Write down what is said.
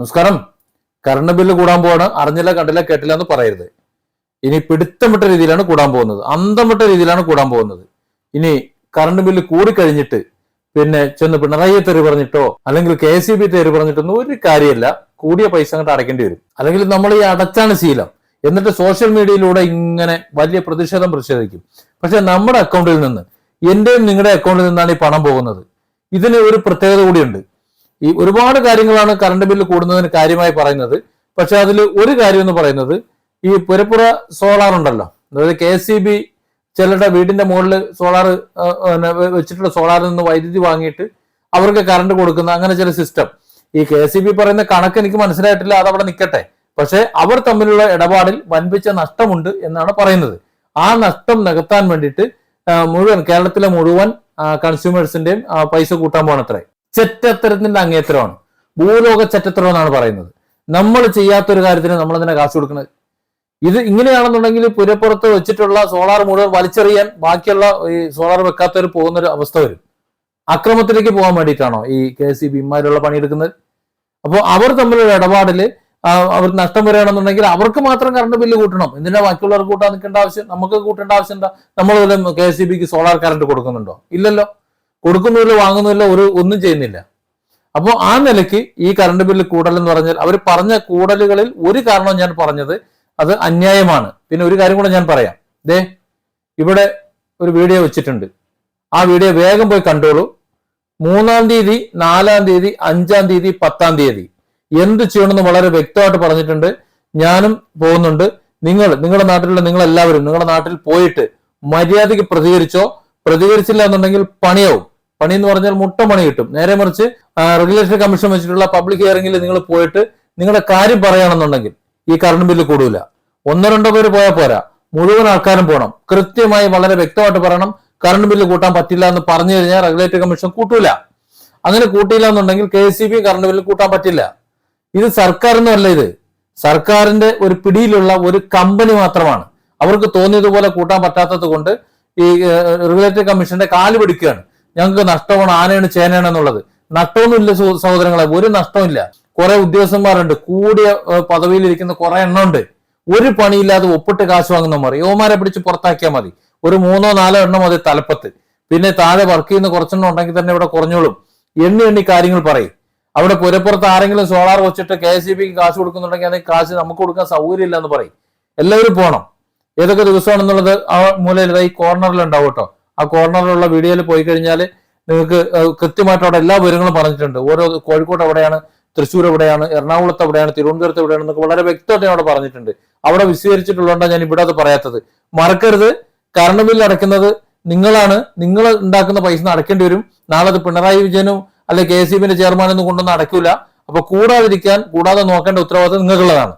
നമസ്കാരം. Current bill കൂടാൻ പോവാണ്. അറിഞ്ഞില്ല കണ്ടില്ല കേട്ടില്ല എന്ന് പറയരുത്. ഇനി പിടുത്തം വിട്ട രീതിയിലാണ് കൂടാൻ പോകുന്നത്. അന്തം വിട്ട രീതിയിലാണ് കൂടാൻ പോകുന്നത്. ഇനി കറണ്ട് ബില്ല് കൂടിക്കഴിഞ്ഞിട്ട് പിന്നെ ചെന്ന് പിണറായി തെറി പറഞ്ഞിട്ടോ അല്ലെങ്കിൽ കെ എസ് ബി തെറി പറഞ്ഞിട്ടൊന്നും ഒരു കാര്യമല്ല. കൂടിയ പൈസ അങ്ങോട്ട് അടയ്ക്കേണ്ടി വരും. അല്ലെങ്കിൽ നമ്മൾ ഈ അടച്ചാണ് ശീലം. എന്നിട്ട് സോഷ്യൽ മീഡിയയിലൂടെ ഇങ്ങനെ വലിയ പ്രതിഷേധം പ്രതിഷേധിക്കും. പക്ഷെ നമ്മുടെ അക്കൗണ്ടിൽ നിന്ന് എന്റെയും നിങ്ങളുടെ അക്കൗണ്ടിൽ നിന്നാണ് ഈ പണം പോകുന്നത്. ഇതിന് ഒരു പ്രത്യേകത കൂടിയുണ്ട്. ഈ ഒരുപാട് കാര്യങ്ങളാണ് കറണ്ട് ബില്ല് കൂടുന്നതിന് കാര്യമായി പറയുന്നത്. പക്ഷെ അതിൽ ഒരു കാര്യം എന്ന് പറയുന്നത് ഈ പുരപ്പുറ സോളാർ ഉണ്ടല്ലോ. അതായത് കെ സി ബി ചിലരുടെ വീടിന്റെ മുകളിൽ സോളാർ വെച്ചിട്ടുള്ള സോളാറിൽ നിന്ന് വൈദ്യുതി വാങ്ങിയിട്ട് അവർക്ക് കറണ്ട് കൊടുക്കുന്ന അങ്ങനെ ചില സിസ്റ്റം ഈ കെ എസ് ബി പറയുന്ന കണക്ക് എനിക്ക് മനസ്സിലായിട്ടില്ല അതവിടെ നിൽക്കട്ടെ പക്ഷെ അവർ തമ്മിലുള്ള ഇടപാടിൽ വൻപിച്ച നഷ്ടമുണ്ട് എന്നാണ് പറയുന്നത്. ആ നഷ്ടം നികത്താൻ വേണ്ടിയിട്ട് മുഴുവൻ കേരളത്തിലെ മുഴുവൻ കൺസ്യൂമേഴ്സിന്റെയും പൈസ കൂട്ടാൻ പോകണത്രേ ചെറ്റത്തരത്തിന്റെ അങ്ങേത്തരമാണ്. ഭൂലോക ചെറ്റത്തരം എന്നാണ് പറയുന്നത്. നമ്മൾ ചെയ്യാത്തൊരു കാര്യത്തിന് നമ്മൾ തന്നെ കാശ് കൊടുക്കുന്നത് ഇത് ഇങ്ങനെയാണെന്നുണ്ടെങ്കിൽ പുരപ്പുറത്ത് വെച്ചിട്ടുള്ള സോളാർ മുഴുവൻ വലിച്ചെറിയാൻ ബാക്കിയുള്ള ഈ സോളാർ വെക്കാത്തവർ പോകുന്ന ഒരു അവസ്ഥ വരും. അക്രമത്തിലേക്ക് പോകാൻ വേണ്ടിയിട്ടാണോ ഈ കെ സി ബിമാരുള്ള പണിയെടുക്കുന്നത് അപ്പോൾ അവർ തമ്മിലുള്ള ഇടപാടിൽ അവർ നഷ്ടം വരികയാണെന്നുണ്ടെങ്കിൽ അവർക്ക് മാത്രം കറണ്ട് ബില്ല് കൂട്ടണം. എന്തിനാ ബാക്കിയുള്ളവർക്ക് കൂട്ടാൻ നിൽക്കേണ്ട ആവശ്യം? നമുക്ക് കൂട്ടേണ്ട ആവശ്യം എന്താ? നമ്മൾ കെ സി ബിക്ക് സോളാർ കറണ്ട് കൊടുക്കുന്നുണ്ടോ? ഇല്ലല്ലോ. കൊടുക്കുന്നില്ല വാങ്ങുന്നില്ല ഒരു ഒന്നും ചെയ്യുന്നില്ല. അപ്പോൾ ആ നിലയ്ക്ക് ഈ കറണ്ട് ബില്ല് കൂടൽ എന്ന് പറഞ്ഞാൽ അവർ പറഞ്ഞ കൂടലുകളിൽ ഒരു കാരണം ഞാൻ പറഞ്ഞത് അത് അന്യായമാണ്. പിന്നെ ഒരു കാര്യം കൂടെ ഞാൻ പറയാം. ദേ ഇവിടെ ഒരു വീഡിയോ വെച്ചിട്ടുണ്ട്. ആ വീഡിയോ വേഗം പോയി കണ്ടോളൂ. മൂന്നാം തീയതി നാലാം തീയതി അഞ്ചാം തീയതി പത്താം തീയതി. എന്ത് ചെയ്യണമെന്ന് വളരെ വ്യക്തമായിട്ട് പറഞ്ഞിട്ടുണ്ട്. ഞാനും പോകുന്നുണ്ട്. നിങ്ങൾ നിങ്ങളുടെ നാട്ടിലുള്ള നിങ്ങളെല്ലാവരും നിങ്ങളുടെ നാട്ടിൽ പോയിട്ട് മര്യാദയ്ക്ക് പ്രതികരിച്ചോ പ്രതികരിച്ചില്ല എന്നുണ്ടെങ്കിൽ പണിയാവും. പണി എന്ന് പറഞ്ഞാൽ മുട്ട പണി കിട്ടും. നേരെ മറിച്ച് റെഗുലേറ്ററി കമ്മീഷൻ വെച്ചിട്ടുള്ള പബ്ലിക് ഹിയറിംഗിൽ നിങ്ങൾ പോയിട്ട് നിങ്ങളുടെ കാര്യം പറയുകയാണെന്നുണ്ടെങ്കിൽ ഈ കറണ്ട് ബില്ല് കൂടൂല. ഒന്നോ രണ്ടോ പേര് പോയാൽ പോരാ. മുഴുവൻ ആൾക്കാരും പോകണം കൃത്യമായി വളരെ വ്യക്തമായിട്ട് പറയണം. കറണ്ട് ബില്ല് കൂട്ടാൻ പറ്റില്ല എന്ന് പറഞ്ഞു കഴിഞ്ഞാൽ റെഗുലേറ്ററി കമ്മീഷൻ കൂട്ടൂല. അങ്ങനെ കൂട്ടിയില്ല എന്നുണ്ടെങ്കിൽ K C B current bill കൂട്ടാൻ പറ്റില്ല. ഇത് സർക്കാരൊന്നും ഇത്. സർക്കാരിന്റെ ഒരു പിടിയിലുള്ള ഒരു കമ്പനി മാത്രമാണ്. അവർക്ക് തോന്നിയതുപോലെ കൂട്ടാൻ പറ്റാത്തത് കൊണ്ട് ഈ റെഗുലേറ്ററി കമ്മീഷന്റെ കാൽ പിടിക്കുകയാണ്. ഞങ്ങൾക്ക് നഷ്ടമാണ് ആനയാണ് ചേനയാണ് എന്നുള്ളത്. നഷ്ടമൊന്നുമില്ല സഹോദരങ്ങളെ ഒരു നഷ്ടമില്ല കുറെ ഉദ്യോഗസ്ഥന്മാരുണ്ട്. കൂടിയ പദവിയിലിരിക്കുന്ന കുറെ എണ്ണം ഉണ്ട് ഒരു പണിയില്ലാതെ ഒപ്പിട്ട് കാശ് വാങ്ങുന്നവന്മാർ യുവമാരെ പിടിച്ച് പുറത്താക്കിയാൽ മതി. ഒരു മൂന്നോ നാലോ എണ്ണം മതി തലപ്പത്ത്. പിന്നെ താഴെ വർക്ക് ചെയ്യുന്ന കുറച്ചെണ്ണം ഉണ്ടെങ്കിൽ തന്നെ ഇവിടെ കുറഞ്ഞോളും. എണ്ണി എണ്ണി കാര്യങ്ങൾ പറയും. അവിടെ പുരപ്പുറത്ത് ആരെങ്കിലും സോളാർ വെച്ചിട്ട് കെ എസ് സി ബിക്ക് കാശ് കൊടുക്കുന്നുണ്ടെങ്കിൽ അതിന് കാശ് നമുക്ക് കൊടുക്കാൻ സൗകര്യമില്ല എന്ന് പറയും. എല്ലാവരും പോകണം ഏതൊക്കെ ദിവസമാണെന്നുള്ളത് ആ മൂലയിൽ ഈ കോർണറിൽ ഉണ്ടാവും കേട്ടോ ആ കോർണറിലുള്ള വീഡിയോയിൽ പോയി കഴിഞ്ഞാൽ നിങ്ങൾക്ക് കൃത്യമായിട്ട് അവിടെ എല്ലാ വിവരങ്ങളും പറഞ്ഞിട്ടുണ്ട്. ഓരോ കോഴിക്കോട് എവിടെയാണ് തൃശ്ശൂർ എവിടെയാണ് എറണാകുളത്ത് എവിടെയാണ് തിരുവനന്തപുരത്ത് എവിടെയാണ് എന്നൊക്കെ വളരെ വ്യക്തമായിട്ട് അവിടെ പറഞ്ഞിട്ടുണ്ട്. അവിടെ വിശദീകരിച്ചിട്ടുള്ളതുകൊണ്ടാണ് ഞാൻ ഇവിടെ അത് പറയാത്തത്. മറക്കരുത്. കറണ്ട് ബില്ല് അടയ്ക്കുന്നത്. നിങ്ങളാണ് നിങ്ങൾ ഉണ്ടാക്കുന്ന പൈസ അടയ്ക്കേണ്ടി വരും. നാളെ അത് പിണറായി വിജയനും അല്ലെ കെ എസ് ബിന്റെ ചെയർമാനൊന്നും കൊണ്ടൊന്നും അടയ്ക്കൂല. അപ്പൊ കൂടാതിരിക്കാൻ കൂടാതെ നോക്കേണ്ട ഉത്തരവാദിത്വം നിങ്ങൾക്കുള്ളതാണ്.